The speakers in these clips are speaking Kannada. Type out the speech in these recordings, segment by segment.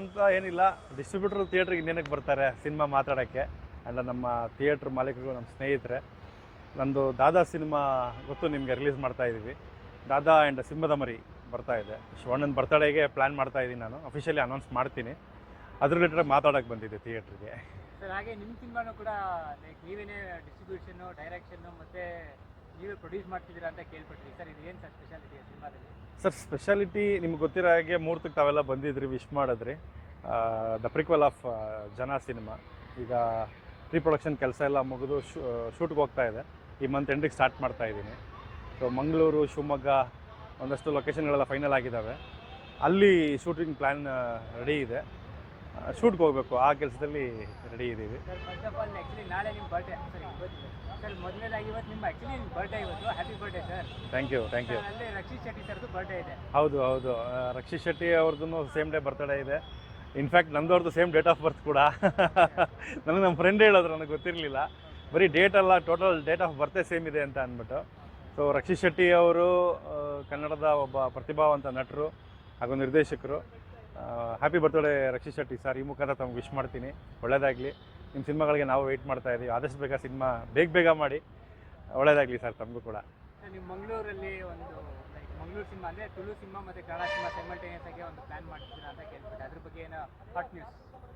ಅಂತ ಏನಿಲ್ಲ ಡಿಸ್ಟ್ರಿಬ್ಯೂಟರ್ ಥಿಯೇಟ್ರಿಗೆ ಇನ್ನೇನಕ್ಕೆ ಬರ್ತಾರೆ ಸಿನಿಮಾ ಮಾತಾಡೋಕ್ಕೆ. ಅಲ್ಲ, ನಮ್ಮ ಥಿಯೇಟ್ರ್ ಮಾಲೀಕರು, ನಮ್ಮ ಸ್ನೇಹಿತರೆ. ನಂದು ದಾದಾ ಸಿನಿಮಾ ಗೊತ್ತು ನಿಮಗೆ ರಿಲೀಸ್ ಮಾಡ್ತಾ ಇದ್ದೀವಿ. ದಾದಾ ಆ್ಯಂಡ್ ಸಿಂಹದ ಮರಿ ಬರ್ತಾ ಇದೆ. ಶಿವಣ್ಣನ ಬರ್ತಡೇಗೆ ಪ್ಲ್ಯಾನ್ ಮಾಡ್ತಾ ಇದ್ದೀನಿ ನಾನು. ಅಫಿಷಿಯಲಿ ಅನೌನ್ಸ್ ಮಾಡ್ತೀನಿ. ಅದ್ರ ರಿಲೇಟೆಡ್ ಮಾತಾಡೋಕ್ಕೆ ಬಂದಿದ್ದೆ ಥಿಯೇಟ್ರಿಗೆ ಸರ್ ಹಾಗೆ ನಿಮ್ಮ ಸಿನಿಮಾನು ಕೂಡ ಲೈಕ್ ನೀವೇನೇ ಡಿಸ್ಟ್ರಿಬ್ಯೂಷನ್ನು ಡೈರೆಕ್ಷನ್ನು ಮತ್ತು ನೀವೇ ಪ್ರೊಡ್ಯೂಸ್ ಮಾಡ್ತಿದ್ದೀರಾ ಅಂತ ಕೇಳ್ಪಟ್ರಿ ಸರ್ ಇದು ಏನು ಸರ್ ಸ್ಪೆಷಾಲಿಟಿ ಸಿನಿಮಾದಲ್ಲಿ? ಸರ್ ಸ್ಪೆಷಾಲಿಟಿ ನಿಮ್ಗೆ ಗೊತ್ತಿರೋ ಹಾಗೆ ಮೂರ್ತಕ್ಕೆ ತಾವೆಲ್ಲ ಬಂದಿದ್ರಿ ವಿಶ್ ಮಾಡಿದ್ರಿ. ದ ಪ್ರಿಕ್ವಲ್ ಆಫ್ ಜನ ಸಿನಿಮಾ. ಈಗ ಪ್ರೀ ಪ್ರೊಡಕ್ಷನ್ ಕೆಲಸ ಎಲ್ಲ ಮುಗಿದು ಶೂಟ್ಗೆ ಹೋಗ್ತಾ ಇದೆ. ಈ ಮಂತ್ ಎಂಡಿಗೆ ಸ್ಟಾರ್ಟ್ ಮಾಡ್ತಾ ಇದ್ದೀನಿ. ಸೊ ಮಂಗಳೂರು ಶಿವಮೊಗ್ಗ ಒಂದಷ್ಟು ಲೊಕೇಶನ್ಗಳೆಲ್ಲ ಫೈನಲ್ ಆಗಿದ್ದಾವೆ ಅಲ್ಲಿ ಶೂಟಿಂಗ್ ಪ್ಲ್ಯಾನ್ ರೆಡಿ ಇದೆ. ಶೂಟ್ಗೆ ಹೋಗಬೇಕು. ಆ ಕೆಲಸದಲ್ಲಿ ರೆಡಿ ಇದ್ದೀವಿ. Sir first of all actually ನಾಳೆ ನಿಮ್ಮ ಬರ್ಡೇ ಸರ್ ಇವತ್ತು ಮೊದಲನೇದಾಗಿ ಇವತ್ತು. ನಿಮ್ಮ ಆ್ಯಕ್ಚುಲಿ ಬರ್ಡೇ ಇವತ್ತು happy birthday sir thank you thank you ಅಲ್ಲೇ ರಕ್ಷಿತ್ ಶೆಟ್ಟಿ ಸರ್ದು ಬರ್ಡೇ ಇದೆ. ಹೌದು ಹೌದು. ಆ, ರಕ್ಷಿತ್ ಶೆಟ್ಟಿ ಅವ್ರದ್ದು ಸೇಮ್ ಡೇ ಬರ್ತಡೇ ಇದೆ. ಇನ್ಫ್ಯಾಕ್ಟ್ ನಂದವ್ರದ್ದು ಸೇಮ್ ಡೇಟ್ ಆಫ್ ಬರ್ತ್ ಕೂಡ. ನನಗೆ ನಮ್ಮ ಫ್ರೆಂಡ್ ಹೇಳೋದ್ರು ನನಗೆ ಗೊತ್ತಿರಲಿಲ್ಲ. ಬರೀ ಡೇಟ್ ಅಲ್ಲ total date of birth same ಇದೆ ಅಂತ ಅಂದ್ಬಿಟ್ಟು. ಸೊ ರಕ್ಷಿತ್ ಶೆಟ್ಟಿ ಅವರು ಆ, ಕನ್ನಡದ ಒಬ್ಬ ಪ್ರತಿಭಾವಂತ ನಟರು ಹಾಗೂ ನಿರ್ದೇಶಕರು. Happy birthday Rakshit Shetty sir ಈ ಮುಖಾಂತರ ತಮ್ಗೆ ವಿಶ್ ಮಾಡ್ತೀನಿ. ಒಳ್ಳೇದಾಗಲಿ. ನಿಮ್ಮ ಸಿನಿಮಾಗಳಿಗೆ ನಾವು ವೆಯ್ಟ್ ಮಾಡ್ತಾ ಇದ್ದೀವಿ ಆದಷ್ಟು ಬೇಗ ಸಿನಿಮಾ ಬೇಗ ಬೇಗ ಮಾಡಿ. ಒಳ್ಳೇದಾಗಲಿ ಸರ್ ತಮಗೂ ಕೂಡ. ನೀವು ಮಂಗಳೂರಲ್ಲಿ ಒಂದು ಲೈಕ್ ಮಂಗಳೂರು ಸಿನಿಮಾ ಅಂದರೆ ತುಳು ಸಿನಿಮಾ ಮತ್ತು ಕನ್ನಡ ಸಿನಿಮಾ ಸೈಮಲ್ಟೇನಿಯಸ್ ಆಗಿ ಒಂದು ಪ್ಲಾನ್ ಮಾಡ್ತಿದ್ದೀರಾ ಅಂತ ಅದ್ರ ಬಗ್ಗೆ ಏನೋ ಹಾಟ್ ನ್ಯೂಸ್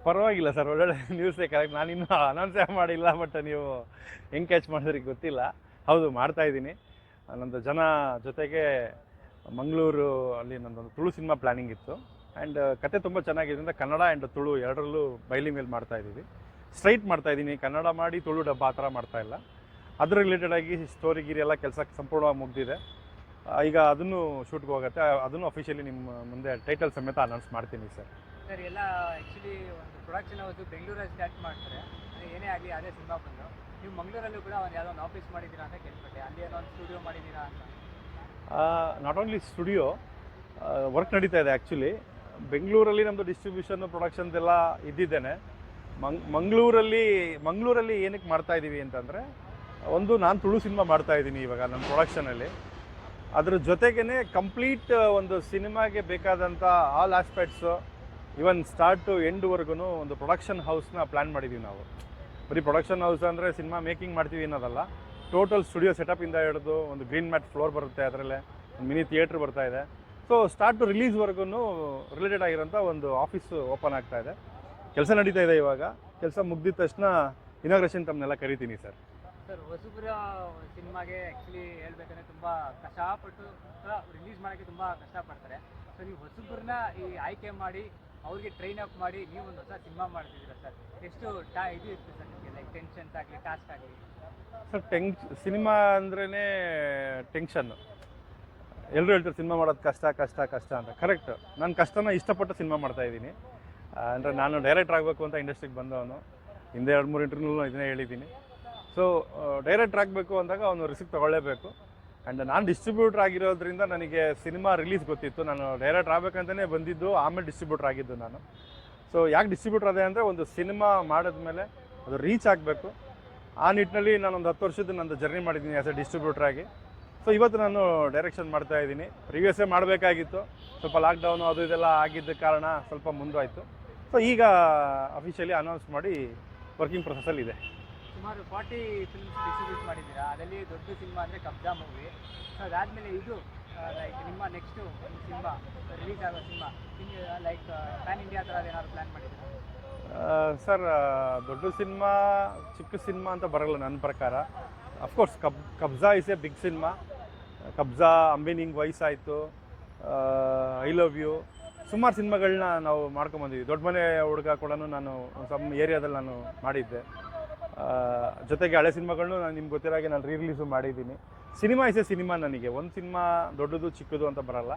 ಪರವಾಗಿಲ್ಲ ಸರ್ ಒಳ್ಳೊಳ್ಳೆ ನ್ಯೂಸೇ ಕರೆಕ್ಟ್ ನಾನು ಇನ್ನೂ ಅನೌನ್ಸೇ ಮಾಡಿಲ್ಲ ಬಟ್ ನೀವು ಹೆಂಗೆ ಕ್ಯಾಚ್ ಮಾಡಿದ್ರಿ ಗೊತ್ತಿಲ್ಲ. ಹೌದು ಮಾಡ್ತಾ ಇದ್ದೀನಿ. ನಂದು ಜನ ಜೊತೆಗೆ ಮಂಗಳೂರು ಅಲ್ಲಿ ನಂದೊಂದು ತುಳು ಸಿನಿಮಾ ಪ್ಲ್ಯಾನಿಂಗ್ ಇತ್ತು. ಆ್ಯಂಡ್ ಕತೆ ತುಂಬ ಚೆನ್ನಾಗಿದ್ದರಿಂದ ಕನ್ನಡ ಆ್ಯಂಡ್ ತುಳು ಎರಡರಲ್ಲೂ ಬೈಲಿ ಮೇಲೆ ಮಾಡ್ತಾ ಇದ್ದೀವಿ. ಸ್ಟ್ರೈಟ್ ಮಾಡ್ತಾ ಇದ್ದೀನಿ. ಕನ್ನಡ ಮಾಡಿ ತುಳು ಡಬ್ಬ ಆ ಥರ ಮಾಡ್ತಾ ಇಲ್ಲ. ಅದ್ರ ರಿಲೇಟೆಡ್ ಆಗಿ ಸ್ಟೋರಿ ಗಿರಿ ಎಲ್ಲ ಕೆಲಸ ಸಂಪೂರ್ಣವಾಗಿ ಮುಗ್ದಿದೆ. ಈಗ ಅದನ್ನು ಶೂಟ್ಗೆ ಹೋಗುತ್ತೆ. ಅದನ್ನು ಅಫಿಷಿಯಲಿ ನಿಮ್ಮ ಮುಂದೆ ಟೈಟಲ್ ಸಮೇತ ಅನೌನ್ಸ್ ಮಾಡ್ತೀನಿ ಸರ್. ಸರ್ ಎಲ್ಲ ಆ್ಯಕ್ಚುಲಿ ಒಂದು ಪ್ರೊಡಕ್ಷನ್ ಅವತ್ತು ಬೆಂಗಳೂರಲ್ಲಿ ಸ್ಟಾರ್ಟ್ ಮಾಡ್ತಾರೆ. ಅಂದ್ರೆ ಏನೇ ಆಗಲಿ ಅದೇ ಸಿನಿಮಾ ಬಂದು. ನೀವು ಮಂಗಳೂರಲ್ಲೂ ಕೂಡ ಒಂದು ಯಾವುದೋ ಒಂದು ಆಫೀಸ್ ಮಾಡಿದ್ದೀರಾ ಅಂತ ಕೇಳ್ಪಟ್ಟೆ. ಅಲ್ಲಿ ಏನೋ ಒಂದು ಸ್ಟುಡಿಯೋ ಮಾಡಿದ್ದೀರಾ ಅಂತ. ನಾಟ್ ಓನ್ಲಿ ಸ್ಟುಡಿಯೋ ವರ್ಕ್ ನಡೀತಾ ಇದೆ ಆ್ಯಕ್ಚುಲಿ ಬೆಂಗಳೂರಲ್ಲಿ ನಮ್ಮದು ಡಿಸ್ಟ್ರಿಬ್ಯೂಷನ್ ಪ್ರೊಡಕ್ಷನ್ದೆಲ್ಲ ಇದ್ದಿದ್ದೇನೆ. ಮಂಗ್ ಮಂಗಳೂರಲ್ಲಿ ಮಂಗಳೂರಲ್ಲಿ ಏನಕ್ಕೆ ಮಾಡ್ತಾ ಇದ್ದೀವಿ ಅಂತಂದರೆ, ಒಂದು ನಾನು ತುಳು ಸಿನಿಮಾ ಮಾಡ್ತಾ ಇದ್ದೀನಿ ಇವಾಗ ನನ್ನ ಪ್ರೊಡಕ್ಷನಲ್ಲಿ ಅದ್ರ ಜೊತೆಗೇ ಕಂಪ್ಲೀಟ್ ಒಂದು ಸಿನಿಮಾಗೆ ಬೇಕಾದಂಥ all aspects even start to ಎಂಡ್ವರೆಗೂ ಒಂದು ಪ್ರೊಡಕ್ಷನ್ ಹೌಸ್ನ ಪ್ಲ್ಯಾನ್ ಮಾಡಿದ್ದೀವಿ ನಾವು. ಬರೀ ಪ್ರೊಡಕ್ಷನ್ ಹೌಸ್ ಅಂದರೆ ಸಿನಿಮಾ ಮೇಕಿಂಗ್ ಮಾಡ್ತೀವಿ ಅನ್ನೋದಲ್ಲ. ಟೋಟಲ್ ಸ್ಟುಡಿಯೋ ಸೆಟಪಿಂದ ಹಿಡಿದು ಒಂದು ಗ್ರೀನ್ ಮ್ಯಾಟ್ ಫ್ಲೋರ್ ಬರುತ್ತೆ ಅದರಲ್ಲೇ, ಒಂದು ಮಿನಿ ಥಿಯೇಟ್ರ್ ಬರ್ತಾ ಇದೆ. ಸೊ ಸ್ಟಾರ್ಟ್ ಟು ರಿಲೀಸ್ವರೆಗೂ ರಿಲೇಟೆಡ್ ಆಗಿರೋಂಥ ಒಂದು ಆಫೀಸು ಓಪನ್ ಆಗ್ತಾ ಇದೆ. ಕೆಲಸ ನಡೀತಾ ಇದೆ ಇವಾಗ. ಕೆಲಸ ಮುಗ್ದಿದ ತಕ್ಷಣ ಇನಾಗ್ರೇಷನ್ ತಮ್ಮನ್ನೆಲ್ಲ ಕರಿತೀನಿ ಸರ್. ಸರ್ ಹೊಸಬ್ರ ಸಿನಿಮಾಗೆ ಆ್ಯಕ್ಚುಲಿ ಹೇಳ್ಬೇಕಂದ್ರೆ ತುಂಬ ಕಷ್ಟಪಟ್ಟು ರಿಲೀಸ್ ಮಾಡೋಕ್ಕೆ ತುಂಬ ಕಷ್ಟಪಡ್ತಾರೆ. ಸೊ ನೀವು ಹೊಸಬ್ರನ್ನ ಈ ಆಯ್ಕೆ ಮಾಡಿ ಅವ್ರಿಗೆ ಟ್ರೈನ್ ಅಪ್ ಮಾಡಿ ನೀವು ಒಂದು ಹೊಸ ಸಿನಿಮಾ ಮಾಡ್ತಿದ್ದೀರಾ ಸರ್? ಎಷ್ಟು ಟಾ ಇದು ಇರುತ್ತೆ ಸರ್ ನಿಮಗೆ ಲೈಕ್ ಟೆನ್ಷನ್ಸ್ ಆಗಲಿ ಟಾಸ್ಕ್ ಆಗಲಿ? ಸರ್ ಟೆನ್ಶ್ ಸಿನಿಮಾ ಅಂದ್ರೇ ಟೆನ್ಷನ್ನು ಎಲ್ಲರೂ ಹೇಳ್ತಾರೆ ಸಿನಿಮಾ ಮಾಡೋದು ಕಷ್ಟ ಕಷ್ಟ ಕಷ್ಟ ಅಂತ. ಕರೆಕ್ಟ್ ನಾನು ಕಷ್ಟನ ಇಷ್ಟಪಟ್ಟು ಸಿನಿಮಾ ಮಾಡ್ತಾ ಇದ್ದೀನಿ. ಅಂದರೆ ನಾನು ಡೈರೆಕ್ಟರ್ ಆಗಬೇಕು ಅಂತ ಇಂಡಸ್ಟ್ರಿಗೆ ಬಂದವನು. ಹಿಂದೆ ಎರಡು ಮೂರು ಇಂಟರ್ವ್ಯೂ ಇದನ್ನೇ ಹೇಳಿದ್ದೀನಿ. ಸೊ ಡೈರೆಕ್ಟರ್ ಆಗಬೇಕು ಅಂದಾಗ ಅವನು ರಿಸ್ಕ್ ತೊಗೊಳ್ಳೇಬೇಕು. ಆ್ಯಂಡ್ ನಾನು ಡಿಸ್ಟ್ರಿಬ್ಯೂಟರ್ ಆಗಿರೋದ್ರಿಂದ ನನಗೆ ಸಿನಿಮಾ ರಿಲೀಸ್ ಗೊತ್ತಿತ್ತು. ನಾನು ಡೈರೆಕ್ಟರ್ ಆಗಬೇಕಂತಲೇ ಬಂದಿದ್ದು, ಆಮೇಲೆ ಡಿಸ್ಟ್ರಿಬ್ಯೂಟ್ರ್ ಆಗಿದ್ದು ನಾನು. ಸೊ ಯಾಕೆ ಡಿಸ್ಟ್ರಿಬ್ಯೂಟರ್ ಅದೇ ಅಂದರೆ ಒಂದು ಸಿನಿಮಾ ಮಾಡಿದ್ಮೇಲೆ ಅದು ರೀಚ್ ಆಗಬೇಕು. ಆ ನಿಟ್ಟಿನಲ್ಲಿ ನಾನು ಒಂದು ಹತ್ತು ವರ್ಷದ ನಂದು ಜರ್ನಿ ಮಾಡಿದ್ದೀನಿ ಆ್ಯಸ್ ಎ ಡಿಸ್ಟ್ರಿಬ್ಯೂಟರ್ ಆಗಿ. ಸೊ ಇವತ್ತು ನಾನು ಡೈರೆಕ್ಷನ್ ಮಾಡ್ತಾ ಇದ್ದೀನಿ. ಪ್ರಿವಿಯಸ್ಸೇ ಮಾಡಬೇಕಾಗಿತ್ತು. ಸ್ವಲ್ಪ ಲಾಕ್ಡೌನು ಅದು ಇದೆಲ್ಲ ಆಗಿದ್ದ ಕಾರಣ ಸ್ವಲ್ಪ ಮುಂದಾಯಿತು. ಸೊ ಈಗ ಅಫಿಷಿಯಲಿ ಅನೌನ್ಸ್ ಮಾಡಿ ವರ್ಕಿಂಗ್ ಪ್ರೊಸೆಸಲ್ಲಿ ಇದೆ. ಸುಮಾರು ಫಾರ್ಟಿ ಫಿಲ್ಮ್ಸ್ ಡಿಸ್ಟ್ರಿಬ್ಯೂಟ್ ಮಾಡಿದ್ದೀರಾ? ಅದರಲ್ಲಿ ದೊಡ್ಡ ಸಿನಿಮಾ ಅಂದರೆ ಕಬ್ಜಾ ಮೂವಿ ಸೊ ಅದಾದಮೇಲೆ ಇದು ಲೈಕ್ ನಿಮ್ಮ ನೆಕ್ಸ್ಟು ಒಂದು ಸಿನಿಮಾ ರಿಲೀಸ್ ಆಗೋ ಸಿನಿಮಾ ಲೈಕ್ ಪ್ಯಾನ್ ಇಂಡಿಯಾ ಥರ ಏನಾದ್ರು ಪ್ಲ್ಯಾನ್ ಮಾಡಿದ್ದೀರಾ? ಸರ್ ದೊಡ್ಡ ಸಿನಿಮಾ ಚಿಕ್ಕ ಸಿನಿಮಾ ಅಂತ ಬರಲ್ಲ ನನ್ನ ಪ್ರಕಾರ. ಅಫ್ಕೋರ್ಸ್ ಕಬ್ Kabzaa is a big cinema Kabzaa ಅಂಬಿನಿಂಗ್ ಆಯಿತು. ಐ ಲವ್ ಯು ಸುಮಾರು ಸಿನಿಮಾಗಳನ್ನ ನಾವು ಮಾಡ್ಕೊಂಬಂದಿದ್ವಿ. ದೊಡ್ಡ ಮನೆ ಹುಡುಗ ಕೂಡ ನಾನು ಸಮ್ ಏರಿಯಾದಲ್ಲಿ ನಾನು ಮಾಡಿದ್ದೆ. ಜೊತೆಗೆ ಹಳೆ ಸಿನಿಮಾಗಳನ್ನೂ ನಾನು ನಿಮ್ಗೆ ಗೊತ್ತಿರೋ ಹಾಗೆ ನಾನು ರೀ ರಿಲೀಸು ಮಾಡಿದ್ದೀನಿ. ಸಿನಿಮಾ ಇಸ್ ಎ ಸಿನಿಮಾ ನನಗೆ. ಒಂದು ಸಿನಿಮಾ ದೊಡ್ಡದು ಚಿಕ್ಕದು ಅಂತ ಬರಲ್ಲ.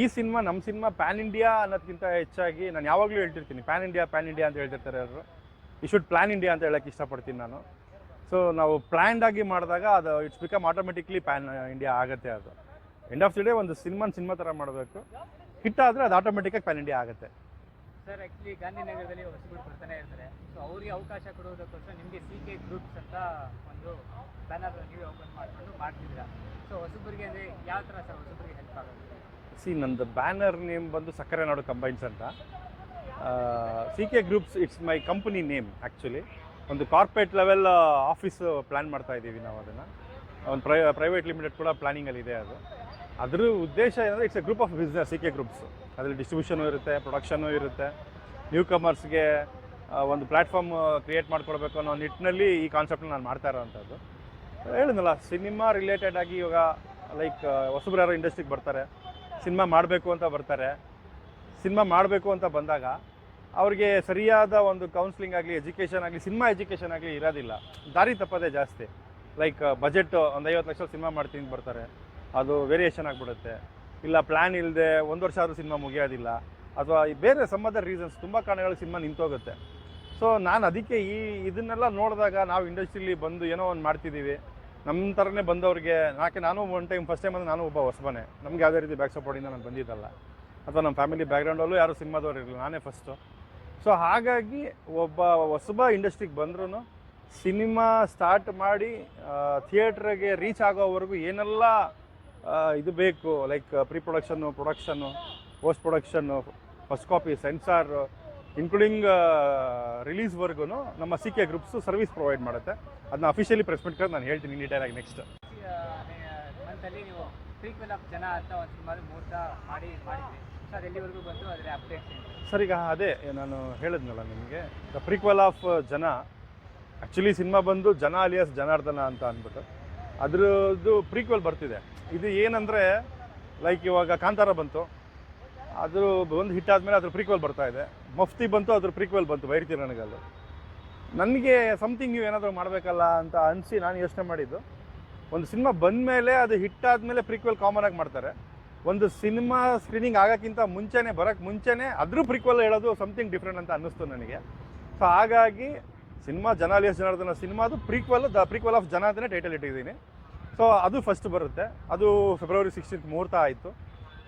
ಈ ಸಿನಿಮಾ ನಮ್ಮ ಸಿನಿಮಾ ಪ್ಯಾನ್ ಇಂಡಿಯಾ ಅನ್ನೋದಕ್ಕಿಂತ ಹೆಚ್ಚಾಗಿ ನಾನು ಯಾವಾಗಲೂ ಹೇಳ್ತಿರ್ತೀನಿ. ಪ್ಯಾನ್ ಇಂಡಿಯಾ ಪ್ಯಾನ್ ಇಂಡಿಯಾ ಅಂತ ಹೇಳ್ತಿರ್ತಾರೆ ಎಲ್ಲರೂ ಈ ಶುಡ್ ಪ್ಲ್ಯಾನ್ ಇಂಡಿಯಾ ಅಂತ ಹೇಳಕ್ಕೆ ಇಷ್ಟಪಡ್ತೀನಿ ನಾನು. ಸೊ ನಾವು ಪ್ಲ್ಯಾಂಡ್ ಆಗಿ ಮಾಡಿದಾಗ ಅದು it's become automatically pan India ಆಗುತ್ತೆ ಅದು. ಎಂಡ್ ಆಫ್ ದಿ ಡೇ ಒಂದು ಸಿನಿಮಾನ ಸಿನಿಮಾ ಥರ ಮಾಡಬೇಕು. ಹಿಟ್ ಆದರೆ ಅದು ಆಟೋಮೆಟಿಕ್ಕಾಗಿ ಪ್ಯಾನ್ ಇಂಡಿಯಾ ಆಗುತ್ತೆ. ಸರ್ ಆ್ಯಕ್ಚುಲಿ ಗಾಂಧಿನಗರದಲ್ಲಿ ಹೊಸಬರು ಬರ್ತಾನೆ ಇರ್ತಾರೆ. ಸೊ ಅವರಿಗೆ ಅವಕಾಶ ಕೊಡೋದಕ್ಕೋಸ್ಕರ ನಿಮಗೆ ಸಿ ಕೆ ಗ್ರೂಪ್ಸ್ ಅಂತ ಒಂದು ಬ್ಯಾನರ್ ನೀವೇ ಓಪನ್ ಮಾಡಿಕೊಂಡು ಮಾಡ್ತಿದ್ದೀರಾ? ಸೊ ಹೊಸಬರಿಗೆ ಅಂದರೆ ಯಾವ ಥರ ಸರ್ ಹೊಸಬರಿಗೆ ಹೆಲ್ಪ್ ಆಗುತ್ತೆ? ಸಿ ನಂದು ಬ್ಯಾನರ್ ನೇಮ್ ಬಂದು ಸಕ್ಕರೆ ನಾಡು ಕಂಬೈನ್ಸ್ ಅಂತ. C K groups it's my company name actually ಒಂದು ಕಾರ್ಪೊರೇಟ್ ಲೆವೆಲ್ ಆಫೀಸ್ ಪ್ಲ್ಯಾನ್ ಮಾಡ್ತಾ ಇದ್ದೀವಿ ನಾವು ಅದನ್ನು. ಒಂದು ಪ್ರೈ ಪ್ರೈವೇಟ್ ಲಿಮಿಟೆಡ್ ಕೂಡ ಪ್ಲಾನಿಂಗಲ್ಲಿ ಇದೆ ಅದು. ಅದ್ರ ಉದ್ದೇಶ ಏನಂದರೆ it's a group of business C K groups ಅದರಲ್ಲಿ ಡಿಸ್ಟ್ರಿಬ್ಯೂಷನು ಇರುತ್ತೆ ಪ್ರೊಡಕ್ಷನು ಇರುತ್ತೆ. ನ್ಯೂ ಕಮರ್ಸ್ಗೆ ಒಂದು ಪ್ಲ್ಯಾಟ್ಫಾರ್ಮ್ ಕ್ರಿಯೇಟ್ ಮಾಡ್ಕೊಡ್ಬೇಕು ಅನ್ನೋ ನಿಟ್ಟಿನಲ್ಲಿ ಈ ಕಾನ್ಸೆಪ್ಟ್ನ ನಾನು ಮಾಡ್ತಾ ಇರೋವಂಥದ್ದು. ಹೇಳಿದ್ನಲ್ಲ ಸಿನಿಮಾ ರಿಲೇಟೆಡ್ ಆಗಿ ಇವಾಗ ಲೈಕ್ ಹೊಸಬ್ರು ಯಾರೋ ಇಂಡಸ್ಟ್ರಿಗೆ ಬರ್ತಾರೆ ಸಿನಿಮಾ ಮಾಡಬೇಕು ಅಂತ ಬರ್ತಾರೆ. ಸಿನಿಮಾ ಮಾಡಬೇಕು ಅಂತ ಬಂದಾಗ, ಅವ್ರಿಗೆ ಸರಿಯಾದ ಒಂದು ಕೌನ್ಸಿಲಿಂಗ್ ಆಗಲಿ ಎಜುಕೇಷನ್ ಆಗಲಿ ಸಿನಿಮಾ ಎಜುಕೇಷನ್ ಆಗಲಿ ಇರೋದಿಲ್ಲ. ದಾರಿ ತಪ್ಪದೇ ಜಾಸ್ತಿ. ಲೈಕ್ ಬಜೆಟ್ ಒಂದು ಐವತ್ತು ಲಕ್ಷ ಸಿನಿಮಾ ಮಾಡ್ತೀನಿ ಬರ್ತಾರೆ. ಅದು ವೇರಿಯೇಷನ್ ಆಗಿಬಿಡುತ್ತೆ. ಇಲ್ಲ ಪ್ಲ್ಯಾನ್ ಇಲ್ಲದೆ ಒಂದು ವರ್ಷ ಆದರೂ ಸಿನಿಮಾ ಮುಗಿಯೋದಿಲ್ಲ. ಅಥವಾ ಈ ಬೇರೆ ಸಂಬಂಧ ರೀಸನ್ಸ್ ತುಂಬ ಕಾರಣಗಳು ಸಿನಿಮಾ ನಿಂತೋಗುತ್ತೆ. ಸೊ ನಾನು ಅದಕ್ಕೆ ಈ ಇದನ್ನೆಲ್ಲ ನೋಡಿದಾಗ ನಾವು ಇಂಡಸ್ಟ್ರಿಲಿ ಬಂದು ಏನೋ ಒಂದು ಮಾಡ್ತಿದ್ದೀವಿ ನಮ್ಮ ಥರನೇ ಬಂದವ್ರಿಗೆ ಯಾಕೆ ನಾನು ಒನ್ ಟೈಮ್ ಫಸ್ಟ್ ಟೈಮ್ ಅಂದರೆ ನಾನು ಒಬ್ಬ ಹೊಸಬನೇ. ನಮ್ಗೆ ಯಾವುದೇ ರೀತಿ ಬ್ಯಾಕ್ ಸಪೋರ್ಟಿಂದ ನಾನು ಬಂದಿದ್ದಲ್ಲ. ಅಥವಾ ನಮ್ಮ ಫ್ಯಾಮಿಲಿ ಬ್ಯಾಕ್ಗ್ರೌಂಡಲ್ಲೂ ಯಾರು ಸಿನಿಮಾದವ್ರು ಇರಲಿಲ್ಲ, ನಾನೇ ಫಸ್ಟು ಸೊ ಹಾಗಾಗಿ ಒಬ್ಬ ಹೊಸಬ ಇಂಡಸ್ಟ್ರಿಗೆ ಬಂದ್ರೂ ಸಿನಿಮಾ ಸ್ಟಾರ್ಟ್ ಮಾಡಿ ಥಿಯೇಟ್ರಿಗೆ ರೀಚ್ ಆಗೋವರೆಗೂ ಏನೆಲ್ಲ ಇದು ಬೇಕು like pre production production post production first copy censor including ರಿಲೀಸ್ವರೆಗೂ ನಮ್ಮ C K groups service provide ಮಾಡುತ್ತೆ. ಅದನ್ನ ಅಫಿಷಿಯಲಿ ಪ್ರೆಸ್ ಮೀಟ್ ನಾನು ಹೇಳ್ತೀನಿ ಡೀಟೇಲ್ ಆಗಿ ನೆಕ್ಸ್ಟ್ ಸರ್ ಈಗ ಅದೇ ನಾನು ಹೇಳಿದ್ನಲ್ಲ ನಿಮಗೆ the prequel of Jana actually cinema ಬಂದು ಜನ ಅಲಿಯಸ್ ಜನಾರ್ದನ ಅಂತ ಅಂದ್ಬಿಟ್ಟು ಅದರದ್ದು ಪ್ರೀಕ್ವೆಲ್ ಬರ್ತಿದೆ. ಇದು ಏನಂದರೆ ಲೈಕ್ ಇವಾಗ ಕಾಂತಾರ ಬಂತು. ಅದು ಒಂದು ಹಿಟ್ ಆದಮೇಲೆ ಅದ್ರ ಪ್ರೀಕ್ವೆಲ್ ಬರ್ತಾ ಇದೆ. ಮಫ್ತಿ ಬಂತು, ಅದ್ರ ಪ್ರೀಕ್ವೆಲ್ ಬಂತು ವೈರ್ತಿ ನನಗಲ್ಲು ನನಗೆ ಸಮಥಿಂಗ್ ನೀವು ಏನಾದರೂ ಮಾಡಬೇಕಲ್ಲ ಅಂತ ಅನಿಸಿ ನಾನು ಯೋಚನೆ ಮಾಡಿದ್ದು. ಒಂದು ಸಿನಿಮಾ ಬಂದಮೇಲೆ ಅದು ಹಿಟ್ ಆದಮೇಲೆ ಪ್ರೀಕ್ವೆಲ್ ಕಾಮನ್ ಆಗಿ ಮಾಡ್ತಾರೆ. ಒಂದು ಸಿನಿಮಾ ಸ್ಕ್ರೀನಿಂಗ್ ಆಗೋಕ್ಕಿಂತ ಮುಂಚೆನೇ ಬರೋಕ್ಕೆ ಮುಂಚೆನೇ ಅದ್ರ ಪ್ರೀಕ್ವೆಲ್ ಹೇಳೋದು ಸಮಥಿಂಗ್ ಡಿಫ್ರೆಂಟ್ ಅಂತ ಅನ್ನಿಸ್ತು ನನಗೆ. ಸೊ ಹಾಗಾಗಿ ಸಿನಿಮಾ ಜನಾಲಿಯಸ್ ಜನಾರ್ದನ ಸಿನಿಮಾದು ಪ್ರೀಕ್ವೆಲ್ ದ ಪ್ರೀಕ್ವೆಲ್ ಆಫ್ ಜನಾರ್ದನೇ ಟೈಟಲ್ ಇಟ್ಟಿದ್ದೀನಿ. ಸೊ ಅದು ಫಸ್ಟ್ ಬರುತ್ತೆ. ಅದು ಫೆಬ್ರವರಿ ಸಿಕ್ಸ್ಟೀನ್ತ್ ಮುಹೂರ್ತ ಆಯಿತು.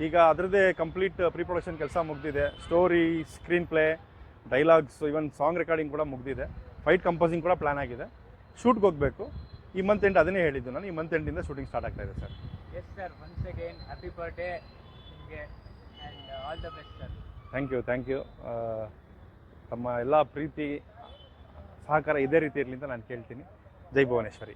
ಈಗ ಅದರದ್ದೇ ಕಂಪ್ಲೀಟ್ ಪ್ರೀ ಪ್ರೊಡಕ್ಷನ್ ಕೆಲಸ ಮುಗಿದಿದೆ. Story screenplay dialogues even song recording ಕೂಡ ಮುಗಿದಿದೆ. ಫೈಟ್ ಕಂಪೋಸಿಂಗ್ ಕೂಡ ಪ್ಲ್ಯಾನ್ ಆಗಿದೆ. ಶೂಟ್ಗೆ ಹೋಗಬೇಕು. ಈ ಮಂತ್ ಎಂಡ್ ಅದನ್ನೇ ಹೇಳಿದ್ದು ನಾನು. ಈ ಮಂತ್ ಎಂಡಿಂದ ಶೂಟಿಂಗ್ ಸ್ಟಾರ್ಟ್ ಆಗ್ತಾ ಇದೆ sir yes sir once again happy birthday ನಿಮಗೆ and all the best sir thank you thank you ತಮ್ಮ ಎಲ್ಲ ಪ್ರೀತಿ ಸಹಕಾರ ಇದೇ ರೀತಿ ಇರಲಿ ಅಂತ ನಾನು ಕೇಳ್ತೀನಿ. ಜೈ ಭುವನೇಶ್ವರಿ.